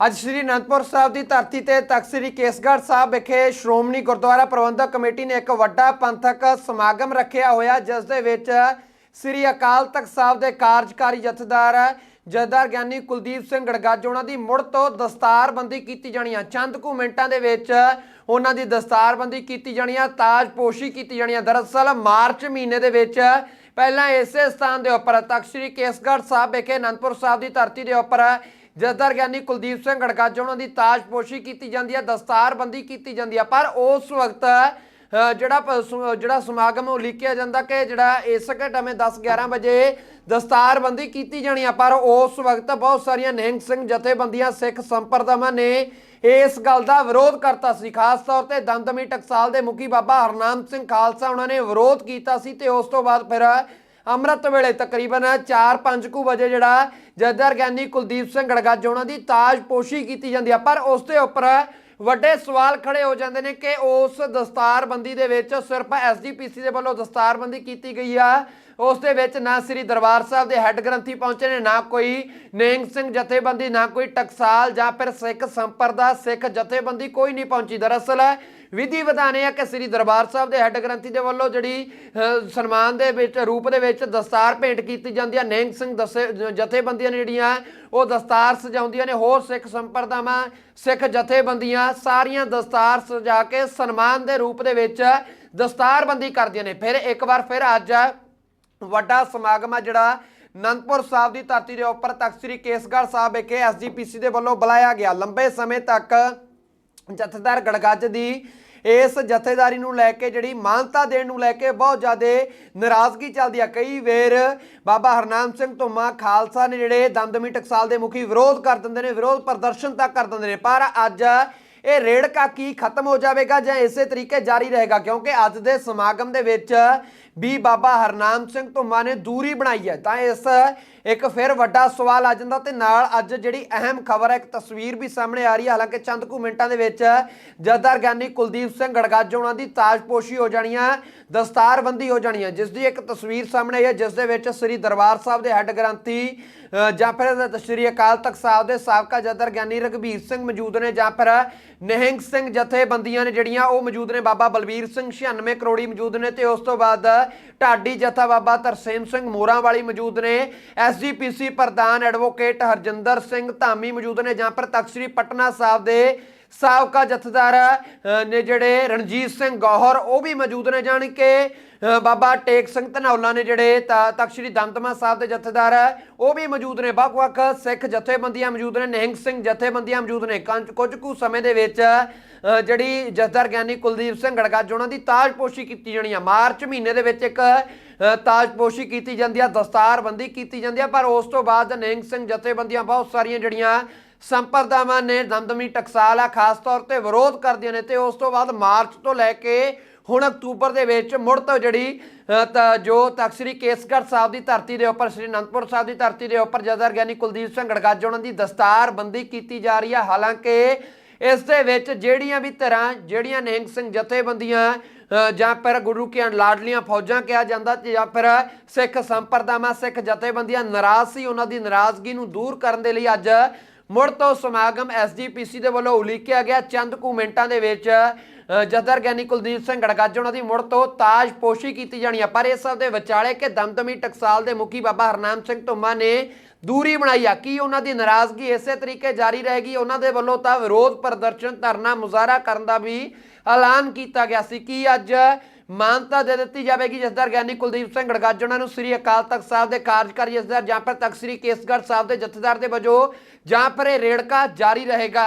ਅੱਜ ਸ੍ਰੀ ਅਨੰਦਪੁਰ ਸਾਹਿਬ ਦੀ ਧਰਤੀ ਤੇ ਤਖਤ ਸ੍ਰੀ ਕੇਸਗੜ੍ਹ ਸਾਹਿਬ ਵਿਖੇ ਸ਼੍ਰੋਮਣੀ ਗੁਰਦੁਆਰਾ ਪ੍ਰਬੰਧਕ ਕਮੇਟੀ ਨੇ ਇੱਕ ਵੱਡਾ ਪੰਥਕ ਸਮਾਗਮ ਰੱਖਿਆ ਹੋਇਆ, ਜਿਸ ਦੇ ਵਿੱਚ ਸ੍ਰੀ ਅਕਾਲ ਤਖਤ ਸਾਹਿਬ ਦੇ ਕਾਰਜਕਾਰੀ ਜਥੇਦਾਰ ਜਥੇਦਾਰ ਗਿਆਨੀ ਕੁਲਦੀਪ ਸਿੰਘ ਗੜਗੱਜ, ਉਹਨਾਂ ਦੀ ਮੁੜ ਤੋਂ ਦਸਤਾਰਬੰਦੀ ਕੀਤੀ ਜਾਣੀ ਆ। ਚੰਦ ਕੁ ਮਿੰਟਾਂ ਦੇ ਵਿੱਚ ਉਹਨਾਂ ਦੀ ਦਸਤਾਰਬੰਦੀ ਕੀਤੀ ਜਾਣੀ ਆ, ਤਾਜਪੋਸ਼ੀ ਕੀਤੀ ਜਾਣੀ ਆ। ਦਰਅਸਲ ਮਾਰਚ ਮਹੀਨੇ ਦੇ ਵਿੱਚ ਪਹਿਲਾਂ ਇਸੇ ਸਥਾਨ ਦੇ ਉੱਪਰ ਤਖਤ ਸ੍ਰੀ ਕੇਸਗੜ੍ਹ ਸਾਹਿਬ ਵਿਖੇ ਅਨੰਦਪੁਰ ਸਾਹਿਬ ਦੀ ਧਰਤੀ ਦੇ ਉੱਪਰ ਜਥੇਦਾਰ ਗਿਆਨੀ ਕੁਲਦੀਪ ਸਿੰਘ ਗੜਗੱਜ ਉਹਨਾਂ ਦੀ ਤਾਜਪੋਸ਼ੀ ਕੀਤੀ ਜਾਂਦੀ ਹੈ, ਦਸਤਾਰਬੰਦੀ ਕੀਤੀ ਜਾਂਦੀ ਹੈ, ਪਰ ਉਸ ਵਕਤ ਜਿਹੜਾ ਜਿਹੜਾ ਸਮਾਗਮ ਉਲੀਕਿਆ ਜਾਂਦਾ ਕਿ ਜਿਹੜਾ ਇਸ ਟਾਈਮੇ 10 11 ਵਜੇ ਦਸਤਾਰਬੰਦੀ ਕੀਤੀ ਜਾਣੀ ਆ, ਪਰ ਉਸ ਵਕਤ ਬਹੁਤ ਸਾਰੀਆਂ ਨਿਹੰਗ ਸਿੰਘ ਜਥੇਬੰਦੀਆਂ ਸਿੱਖ ਸੰਪਰਦਾਵਾਂ ਨੇ ਇਸ ਗੱਲ ਦਾ ਵਿਰੋਧ ਕਰਤਾ ਸੀ। ਖਾਸ ਤੌਰ ਤੇ ਦਮਦਮੀ ਟਕਸਾਲ ਦੇ ਮੁਖੀ ਬਾਬਾ ਹਰਨਾਮ ਸਿੰਘ ਖਾਲਸਾ, ਉਹਨਾਂ ਨੇ ਵਿਰੋਧ ਕੀਤਾ ਸੀ ਤੇ ਉਸ ਤੋਂ ਬਾਅਦ ਫਿਰ ਅੰਮ੍ਰਿਤ ਵੇਲੇ ਤਕਰੀਬਨ 4-5 ਕੁ ਵਜੇ ਜਿਹੜਾ ਜਥੇਦਾਰ ਗਿਆਨੀ ਕੁਲਦੀਪ ਸਿੰਘ ਗੜਗੱਜ ਉਹਨਾਂ ਦੀ ਤਾਜਪੋਸ਼ੀ ਕੀਤੀ ਜਾਂਦੀ ਆ। ਪਰ ਉਸ ਦੇ ਉੱਪਰ ਵੱਡੇ ਸਵਾਲ ਖੜੇ ਹੋ ਜਾਂਦੇ ਨੇ ਕਿ ਉਸ ਦਸਤਾਰਬੰਦੀ ਦੇ ਵਿੱਚ ਸਿਰਫ ਐਸਜੀਪੀਸੀ ਦੇ ਵੱਲੋਂ ਦਸਤਾਰਬੰਦੀ ਕੀਤੀ ਗਈ ਆ। ਉਸ ਦੇ ਵਿੱਚ ਨਾ ਸ੍ਰੀ ਦਰਬਾਰ ਸਾਹਿਬ ਦੇ ਹੈੱਡ ਗ੍ਰੰਥੀ ਪਹੁੰਚੇ ਨੇ, ਨਾ ਕੋਈ ਨੇਂਗ ਸਿੰਘ ਜਥੇਬੰਦੀ, ਨਾ ਕੋਈ ਟਕਸਾਲ ਜਾਂ ਫਿਰ ਸਿੱਖ ਸੰਪਰਦਾ, ਸਿੱਖ ਜਥੇਬੰਦੀ ਕੋਈ ਨਹੀਂ ਪਹੁੰਚੀ। ਦਰਅਸਲ ਵਿਧੀ ਵਿਧਾਨ ਇਹ ਹੈ ਕਿ ਸ੍ਰੀ ਦਰਬਾਰ ਸਾਹਿਬ ਦੇ ਹੈੱਡ ਗ੍ਰੰਥੀ ਦੇ ਵੱਲੋਂ ਜਿਹੜੀ ਸਨਮਾਨ ਦੇ ਵਿੱਚ, ਰੂਪ ਦੇ ਵਿੱਚ ਦਸਤਾਰ ਭੇਂਟ ਕੀਤੀ ਜਾਂਦੀ ਹੈ ਨੇਂਗ ਸਿੰਘ ਦਸੇ ਜਥੇਬੰਦੀਆਂ ਨੇ ਜਿਹੜੀਆਂ, ਉਹ ਦਸਤਾਰ ਸਜਾਉਂਦੀਆਂ ਨੇ, ਹੋਰ ਸਿੱਖ ਸੰਪਰਦਾਵਾਂ, ਸਿੱਖ ਜਥੇਬੰਦੀਆਂ ਸਾਰੀਆਂ ਦਸਤਾਰ ਸਜਾ ਕੇ ਸਨਮਾਨ ਦੇ ਰੂਪ ਦੇ ਵਿੱਚ ਦਸਤਾਰਬੰਦੀ ਕਰਦੀਆਂ ਨੇ। ਫਿਰ ਇੱਕ ਵਾਰ ਫਿਰ ਅੱਜ ਵੱਡਾ ਸਮਾਗਮ ਆ ਜਿਹੜਾ ਅਨੰਦਪੁਰ ਸਾਹਿਬ ਦੀ ਧਰਤੀ ਦੇ ਉੱਪਰ ਤਖਤ ਸ੍ਰੀ ਕੇਸਗੜ੍ਹ ਸਾਹਿਬ ਵਿਖੇ ਐਸਜੀਪੀਸੀ ਦੇ ਵੱਲੋਂ ਬੁਲਾਇਆ ਗਿਆ। ਲੰਬੇ ਸਮੇਂ ਤੱਕ ਜਥੇਦਾਰ ਗੜਗੱਜ ਦੀ ਇਸ ਜਥੇਦਾਰੀ ਨੂੰ ਲੈ ਕੇ ਜਿਹੜੀ ਮਾਨਤਾ ਦੇਣ ਨੂੰ ਲੈ ਕੇ ਬਹੁਤ ਜ਼ਿਆਦਾ ਨਾਰਾਜ਼ਗੀ ਚੱਲਦੀ ਆ। ਕਈ ਵੇਰ ਬਾਬਾ ਹਰਨਾਮ ਸਿੰਘ ਧੁੰਮਾ ਖਾਲਸਾ ਨੇ ਜਿਹੜੇ ਦਮਦਮੀ ਟਕਸਾਲ ਦੇ ਮੁਖੀ ਵਿਰੋਧ ਕਰ ਦਿੰਦੇ ਨੇ, ਵਿਰੋਧ ਪ੍ਰਦਰਸ਼ਨ ਤੱਕ ਕਰ ਦਿੰਦੇ ਨੇ, ਪਰ ਅੱਜ ਇਹ ਰੇੜਕਾ ਕੀ ਖਤਮ ਹੋ ਜਾਵੇਗਾ ਜਾਂ ਇਸੇ ਤਰੀਕੇ ਜਾਰੀ ਰਹੇਗਾ? ਕਿਉਂਕਿ ਅੱਜ ਦੇ ਸਮਾਗਮ ਦੇ ਵਿੱਚ ਵੀ ਬਾਬਾ ਹਰਨਾਮ ਸਿੰਘ ਧੁੰਮਾ ਨੇ ਦੂਰੀ ਬਣਾਈ ਹੈ। ਤਾਂ ਇਸ ਇੱਕ ਫਿਰ ਵੱਡਾ ਸਵਾਲ ਆ ਜਾਂਦਾ ਤੇ ਨਾਲ ਅੱਜ ਜਿਹੜੀ ਅਹਿਮ ਖਬਰ ਹੈ, ਇੱਕ ਤਸਵੀਰ ਵੀ ਸਾਹਮਣੇ ਆ ਰਹੀ ਹੈ। ਹਾਲਾਂਕਿ ਚੰਦ ਕੁ ਮਿੰਟਾਂ ਦੇ ਵਿੱਚ ਜਥੇਦਾਰ ਗਿਆਨੀ ਕੁਲਦੀਪ ਸਿੰਘ ਗੜਗੱਜ ਉਹਨਾਂ ਦੀ ਤਾਜਪੋਸ਼ੀ ਹੋ ਜਾਣੀ ਹੈ ਦਸਤਾਰਬੰਦੀ ਹੋ ਜਾਣੀ ਹੈ ਜਿਸ ਦੀ ਇੱਕ ਤਸਵੀਰ ਸਾਹਮਣੇ ਆਈ ਹੈ, ਜਿਸ ਦੇ ਵਿੱਚ ਸ੍ਰੀ ਦਰਬਾਰ ਸਾਹਿਬ ਦੇ ਹੈੱਡ ਗ੍ਰੰਥੀ ਜਾਂ ਫਿਰ ਸ੍ਰੀ ਅਕਾਲ ਤਖਤ ਸਾਹਿਬ ਦੇ ਸਾਬਕਾ ਜਥੇਦਾਰ ਗਿਆਨੀ ਰਘਬੀਰ ਸਿੰਘ ਮੌਜੂਦ ਨੇ, ਜਾਂ ਫਿਰ ਨਿਹੰਗ ਸਿੰਘ ਜਥੇਬੰਦੀਆਂ ਨੇ ਜਿਹੜੀਆਂ, ਉਹ ਮੌਜੂਦ ਨੇ। ਬਾਬਾ ਬਲਬੀਰ ਸਿੰਘ 96 ਕਰੋੜੀ ਮੌਜੂਦ ਨੇ ਤੇ ਉਸ ਤੋਂ ਬਾਅਦ ਢਾਡੀ ਜਥਾ ਬਾਬਾ ਤਰਸੇਮ ਸਿੰਘ ਮੋਰਾਂ ਵਾਲੀ ਮੌਜੂਦ ਨੇ। ਐਸਜੀਪੀਸੀ ਪ੍ਰਧਾਨ ਐਡਵੋਕੇਟ ਹਰਜਿੰਦਰ ਸਿੰਘ ਧਾਮੀ ਮੌਜੂਦ ਨੇ, ਜਾਂ ਫਿਰ ਤਖਤ ਸ੍ਰੀ ਪਟਨਾ ਸਾਹਿਬ ਦੇ ਸਾਬਕਾ ਜਥੇਦਾਰ ਨੇ ਜਿਹੜੇ ਰਣਜੀਤ ਸਿੰਘ ਗੌਹਰ, ਉਹ ਵੀ ਮੌਜੂਦ ਨੇ ਜਾਣੀ ਕਿ ਬਾਬਾ ਟੇਕ ਸਿੰਘ ਧਨੌਲਾ ਨੇ ਜਿਹੜੇ ਤ- ਤਖ਼ਤ ਸ੍ਰੀ ਦਮਦਮਾ ਸਾਹਿਬ ਦੇ ਜਥੇਦਾਰ ਹੈ ਉਹ ਵੀ ਮੌਜੂਦ ਨੇ। ਵੱਖ-ਵੱਖ ਸਿੱਖ ਜਥੇਬੰਦੀਆਂ ਮੌਜੂਦ ਨੇ, ਨਿਹੰਗ ਸਿੰਘ ਜਥੇਬੰਦੀਆਂ ਮੌਜੂਦ ਨੇ। ਕੰਜ- ਕੁਝ ਕੁ ਸਮੇਂ ਦੇ ਵਿੱਚ ਜਿਹੜੀ ਜਥੇਦਾਰ ਗਿਆਨੀ ਕੁਲਦੀਪ ਸਿੰਘ ਗੜਗੱਜ, ਉਹਨਾਂ ਦੀ ਤਾਜਪੋਸ਼ੀ ਕੀਤੀ ਜਾਣੀ ਆ। ਮਾਰਚ ਮਹੀਨੇ ਦੇ ਵਿੱਚ ਇੱਕ ਤਾਜਪੋਸ਼ੀ ਕੀਤੀ ਜਾਂਦੀ ਆ, ਦਸਤਾਰਬੰਦੀ ਕੀਤੀ ਜਾਂਦੀ ਆ, ਪਰ ਉਸ ਤੋਂ ਬਾਅਦ ਨਿਹੰਗ ਸਿੰਘ ਜਥੇਬੰਦੀਆਂ ਬਹੁਤ ਸਾਰੀਆਂ ਜਿਹੜੀਆਂ ਸੰਪਰਦਾਵਾਂ ਨੇ ਦਮਦਮੀ ਟਕਸਾਲ ਆ, ਖਾਸ ਤੌਰ ਤੇ ਵਿਰੋਧ ਕਰਦੀਆਂ ਨੇ ਤੇ ਉਸ ਤੋਂ ਬਾਅਦ ਮਾਰਚ ਤੋਂ ਲੈ ਕੇ ਹੁਣ ਅਕਤੂਬਰ ਦੇ ਵਿੱਚ ਮੁੜ ਤੋਂ ਜਿਹੜੀ ਤ- ਜੋ ਤਖ਼ਤ ਸ੍ਰੀ ਕੇਸਗੜ੍ਹ ਸਾਹਿਬ ਦੀ ਧਰਤੀ ਦੇ ਉੱਪਰ, ਸ੍ਰੀ ਅਨੰਦਪੁਰ ਸਾਹਿਬ ਦੀ ਧਰਤੀ ਦੇ ਉੱਪਰ ਜਥੇਦਾਰ ਗਿਆਨੀ ਕੁਲਦੀਪ ਸਿੰਘ ਗੜਗਾਜ ਉਹਨਾਂ ਦੀ ਦਸਤਾਰਬੰਦੀ ਕੀਤੀ ਜਾ ਰਹੀ ਹੈ ਹਾਲਾਂਕਿ ਇਸ ਦੇ ਵਿੱਚ ਜਿਹੜੀਆਂ ਵੀ ਤਰ੍ਹਾਂ, ਜਿਹੜੀਆਂ ਨਿਹੰਗ ਸਿੰਘ ਜਥੇਬੰਦੀਆਂ ਜਾਂ ਫਿਰ ਗੁਰੂ ਕੀ ਲਾਡਲੀਆਂ ਫੌਜਾਂ ਕਿਹਾ ਜਾਂਦਾ ਜਾਂ ਫਿਰ ਸਿੱਖ ਸੰਪਰਦਾਵਾਂ, ਸਿੱਖ ਜਥੇਬੰਦੀਆਂ ਨਾਰਾਜ਼ ਸੀ, ਉਹਨਾਂ ਦੀ ਨਾਰਾਜ਼ਗੀ ਨੂੰ ਦੂਰ ਕਰਨ ਦੇ ਲਈ ਅੱਜ ਮੁੜ ਤੋਂ ਸਮਾਗਮ ਐਸਜੀਪੀਸੀ ਦੇ ਵੱਲੋਂ ਉਲੀਕਿਆ ਗਿਆ। ਚੰਦ ਕੁ ਮਿੰਟਾਂ ਦੇ ਵਿੱਚ ਅ, ਜਥੇਦਾਰ ਗਿਆਨੀ ਕੁਲਦੀਪ ਸਿੰਘ ਗੜਗੱਜ ਉਹਨਾਂ ਦੀ ਮੁੜ ਤੋਂ ਤਾਜਪੋਸ਼ੀ ਕੀਤੀ ਜਾਣੀ ਆ। ਪਰ ਇਸ ਸਭ ਦੇ ਵਿਚਾਲੇ ਕਿ ਦਮਦਮੀ ਟਕਸਾਲ ਦੇ ਮੁਖੀ ਬਾਬਾ ਹਰਨਾਮ ਸਿੰਘ ਧੁੰਮਾ ਨੇ ਦੂਰੀ ਬਣਾਈ ਆ। ਕੀ ਉਹਨਾਂ ਦੀ ਨਾਰਾਜ਼ਗੀ ਇਸੇ ਤਰੀਕੇ ਜਾਰੀ ਰਹੇਗੀ? ਉਹਨਾਂ ਦੇ ਵੱਲੋਂ ਤਾਂ ਵਿਰੋਧ ਪ੍ਰਦਰਸ਼ਨ ਧਰਨਾ ਮੁਜ਼ਾਹਰਾ ਕਰਨ ਦਾ ਵੀ ਐਲਾਨ ਕੀਤਾ ਗਿਆ ਸੀ। ਕਿ ਅੱਜ ਮਾਨਤਾ ਦੇ ਦਿੱਤੀ ਜਾਵੇਗੀ ਜਸਦਾਰ ਗਿਆਨੀ ਕੁਲਦੀਪ ਸਿੰਘ ਗੜਗੱਜ ਉਹਨਾਂ ਨੂੰ ਸ੍ਰੀ ਅਕਾਲ ਤਖਤ ਸਾਹਿਬ ਦੇ ਕਾਰਜਕਾਰੀ ਜਸਦਾਰ ਜਾਂ ਫਿਰ ਤਖਤ ਸ੍ਰੀ ਕੇਸਗੜ੍ਹ ਸਾਹਿਬ ਦੇ ਜਥੇਦਾਰ ਦੇ ਵਜੋਂ ਜਾਂ ਫਿਰ ਇਹ ਰੇੜਕਾ ਜਾਰੀ ਰਹੇਗਾ।